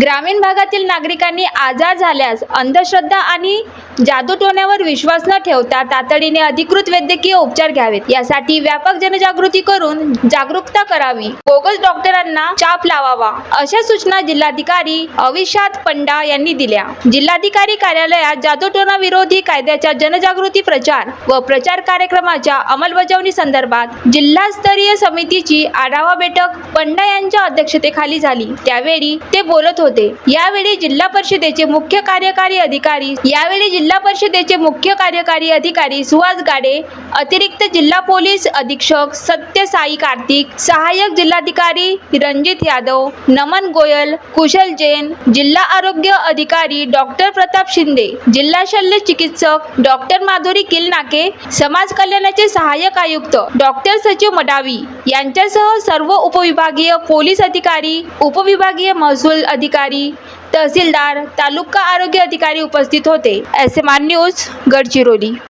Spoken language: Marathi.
ग्रामीण भागातील नागरिकांनी आजार झाल्यास अंधश्रद्धा आणि जादूटोण्यावर विश्वास न ठेवता तातडीने अधिकृत वैद्यकीय उपचार घ्यावेत. यासाठी व्यापक जनजागृती करून जागरूकता करावी. बोगस डॉक्टरांना चाप लावावा अशा सूचना जिल्हाधिकारी अविशात पंडा यांनी दिल्या. जिल्हाधिकारी कार्यालयात जादूटोणा विरोधी कायद्याच्या जनजागृती प्रचार व प्रचार कार्यक्रमाच्या अंमलबजावणी संदर्भात जिल्हास्तरीय समितीची आढावा बैठक पंडा यांच्या अध्यक्षतेखाली झाली. त्यावेळी ते बोलत होते. यावेळी जिल्हा परिषदेचे मुख्य कार्यकारी अधिकारी यावेळी जिल्हा परिषदेचे मुख्य कार्यकारी अधिकारी सुहास गाडे अतिरिक्त जिल्हा पोलीस अधीक्षक सत्य साई कार्तिक सहाय्यक जिल्हाधिकारी रणजित यादव नमन गोयल कुशल जैन जिल्हा आरोग्य अधिकारी डॉक्टर प्रताप शिंदे जिल्हा शल्य चिकित्सक डॉक्टर माधुरी किलनाके समाज कल्याणाचे सहाय्यक आयुक्त डॉक्टर सचिव मडावी यांच्यासह सर्व उपविभागीय पोलीस अधिकारी उपविभागीय महसूल अधिकारी तहसीलदार तालुका आरोग्य अधिकारी उपस्थित होते. S M R news Gadchiroli.